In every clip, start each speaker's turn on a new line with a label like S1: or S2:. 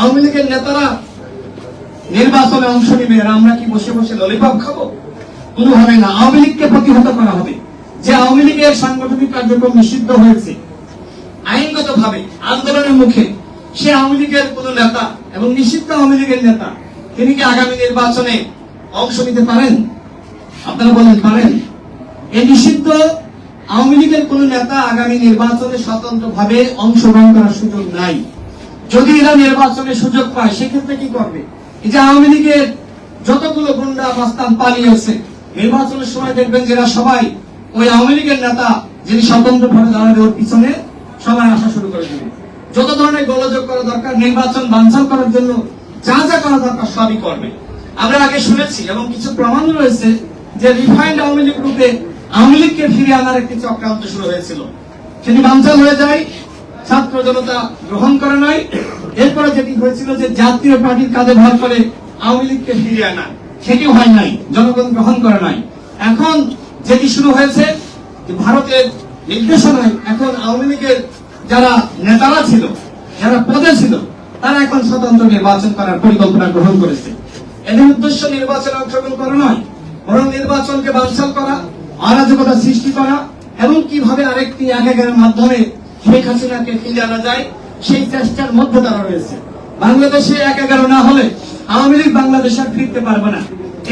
S1: আওয়ামী লীগের নেতারা নির্বাচনে অংশ নিবে আর আমরা কি বসে বসে ললিপপ খাব? কোনোভাবে না। আওয়ামী লীগকে প্রতিহত করা হবে। যে আওয়ামী লীগের সাংগঠনিক কার্যক্রম নিষিদ্ধ হয়েছে আইনগত ভাবে আন্দোলনের মুখে, সে আওয়ামী লীগের কোন নেতা এবং নিষিদ্ধ আওয়ামী লীগের নেতা, তিনি কি আগামী নির্বাচনে অংশ নিতে পারেন? আপনারা বলেন, পারেন। এই নিষিদ্ধ আওয়ামী লীগের কোন নেতা আগামী নির্বাচনে স্বতন্ত্র ভাবে অংশগ্রহণ করার সুযোগ নাই। যদি এরা নির্বাচনে সুযোগ পায়, সেক্ষেত্রে কি করবে? এই যে আওয়ামী লীগের যতগুলো গুন্ডা মাস্তান পালিয়েছে, নির্বাচনের সময় দেখবেন যে এরা সবাই ওই আওয়ামী লীগের নেতা, যিনি স্বতন্ত্র ভাবে দাঁড়াবে, ওর পিছনে সবাই আসা শুরু করে দেবে। যত ধরনের গোলযোগ করা দরকার, নির্বাচন বানচাল করার জন্য যা যা করা দরকার, সবই করবে। আমরা আগে শুনেছি এবং কিছু প্রমাণ রয়েছে যে রিফাইন্ড আওয়ামী লীগ রূপে আওয়ামী লীগকে ফিরিয়ে আনার একটি চক্রান্ত শুরু হয়েছিল। সেটি বানচাল হয়ে যায় ছাত্র জনতা গ্রহণ করে নাই। এরপরে যেটি হয়েছিল যে জাতীয় পার্টির কাজে ভর করে আওয়ামী লীগকে ফিরিয়ে আনা সেটি হয় নাই, জনগণ গ্রহণ করে নাই। এখন যেটি শুরু হয়েছে ভারতের নির্দেশনায় এখন আওয়ামী লীগের যারা নেতারা ছিল, যারা পদে ছিল, তারা এখন স্বতন্ত্র নির্বাচন করার পরিকল্পনা গ্রহণ করেছে। এদের উদ্দেশ্য নির্বাচনে অংশগ্রহণ করা নয়, বরং নির্বাচনকে বানচাল করা, অরাজকতা সৃষ্টি করা, এবং কীভাবে আরেকটি একের মাধ্যমে শেখ হাসিনাকে ফিরে আনা যায়? সেই চেষ্টার মধ্যে তারা রয়েছে। বাংলাদেশে এক এগারো না হলে আওয়ামী লীগ বাংলাদেশ আর ফিরতে পারবে না।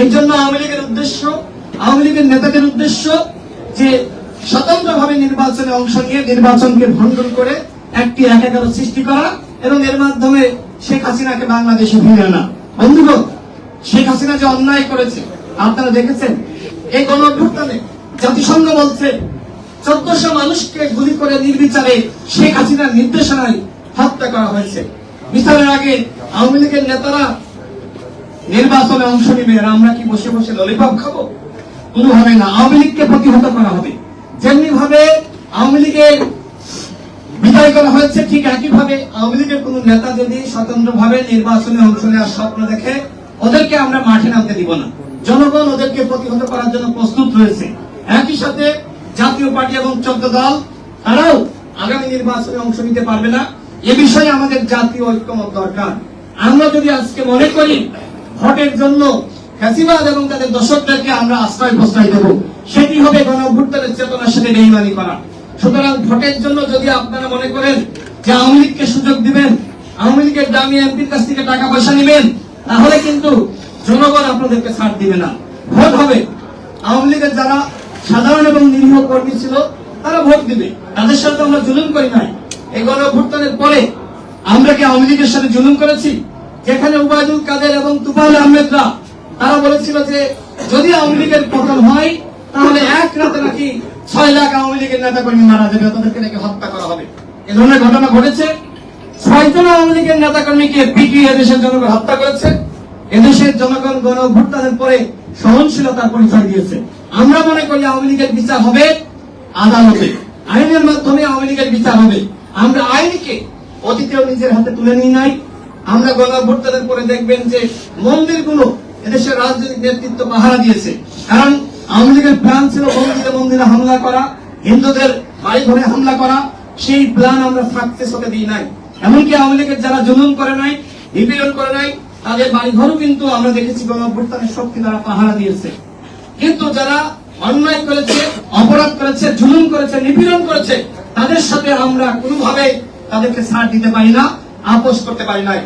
S1: এই জন্য আওয়ামী লীগের উদ্দেশ্য, আওয়ামী লীগের নেতাদের উদ্দেশ্য যে স্বতন্ত্রভাবে নির্বাচনে অংশ নিয়ে নির্বাচনকে ভণ্ডন করে একটি এক এগারো সৃষ্টি করা এবং এর মাধ্যমে শেখ হাসিনাকে বাংলাদেশে ফিরে আনা। বন্ধুগণ, শেখ হাসিনা যে অন্যায় করেছে, আপনারা দেখেছেন? এই গণ অভ্যুত্থানে জাতিসংঘ বলছে চোদ্দশো মানুষকে গুলি করে নির্বিচারে শেখ হাসিনার নির্দেশনায় হত্যা করা হয়েছে। বিচারের আগে আওয়ামী লীগের নেতারা নির্বাচনে অংশ নিবে, আর আমরা কি বসে বসে ললিপপ খাব? কোনোভাবে না। আওয়ামী লীগকে প্রতিহত করা হবে। যেমনি ভাবে আওয়ামী লীগের বিদায় করা হয়েছে, ঠিক একই ভাবে আওয়ামী লীগের কোন নেতা যদি স্বতন্ত্র ভাবে নির্বাচনে অংশ নেওয়ার স্বপ্ন দেখে, ওদেরকে আমরা মাঠে নামতে দিব না। জনগণ ওদেরকে প্রতিহত করার জন্য প্রস্তুত রয়েছে। একই সাথে জাতীয় পার্টি এবং চোদ্দ দল, তারাও আগামী নির্বাচনে অংশ নিতে পারবে না। এ বিষয়ে আমাদের জাতীয় ঐক্যমত দরকার। আমরা যদি আজকে মনে করি ভোটের জন্য ফ্যাসিবাদ এবং তাদের দর্শকদেরকে আমরা আশ্রয় প্রশ্রয় দেব, সেটি হবে গণ চেতনার সাথে বেইমানি করা। সুতরাং ভোটের জন্য যদি আপনারা মনে করেন যে আওয়ামী লীগকে সুযোগ দিবেন, আওয়ামী লীগের দামি এমপির কাছ থেকে টাকা পয়সা নেবেন, তাহলে কিন্তু জনগণ আপনাদেরকে ছাড় দিবে না। ভোট হবে। আওয়ামী লীগের যারা সাধারণ এবং নিরীহ কর্মী ছিল, তারা ভোট দিবে। তাদের সাথে আমরা জুলুম করি নাই। এই গণ অভ্যুত্থানের পরে আমরা কি আওয়ামী লীগের সাথে জুলুম করেছি? যেখানে উবায়দুল কাদের এবং তুফাইল আহমেদরা, তারা বলেছিল যে, যদি আওয়ামী লীগের পতন হয়, তাহলে এক রাতে নাকি ছয় লাখ আওয়ামী লীগের নেতা কর্মী মারা যাবে, তাদেরকে নাকি হত্যা করা হবে। এ ধরনের ঘটনা ঘটেছে। ছয়জন আওয়ামী লীগের নেতা কর্মীকে পিটিয়ে এদেশের জনগণ হত্যা করেছে। এদেশের জনগণ গণ অভ্যুত্থানের পরে সহনশীলতার পরিচয় দিয়েছে। আমরা মনে করি আওয়ামী লীগের বিচার হবে আদালতে। আইনের মাধ্যমে আওয়ামী লীগের বিচার হবে। আমরা আইনকে অতীতেও নিজের হাতে তুলে নিই নাই। আমরা গণ অভ্যুত্থানের পরে দেখবেন যে মন্দিরগুলো এদেশের রাজনৈতিক নেতৃত্ব পাহারা দিয়েছে। কারণ আওয়ামী লীগের প্ল্যান ছিল মন্দিরে মন্দিরে হামলা করা, হিন্দুদের বাড়ি ঘরে হামলা করা। সেই প্ল্যান আমরা সাকসেস হতে দিই নাই। এমনকি আওয়ামী লীগের যারা জুলুম করে নাই, নিপীড়ন করে নাই, তাদের বাড়ি ঘরও কিন্তু আমরা দেখেছি গণ শক্তি দ্বারা পাহারা দিয়েছে। কিন্তু যারা অন্যায় করেছে, অপরাধ করেছে, জুলুম করেছে, নিপীড়ন করেছে, তাদের সাথে আমরা কোনোভাবে তাদেরকে ছাড় দিতে পারি না, আপোষ করতে পারি নাই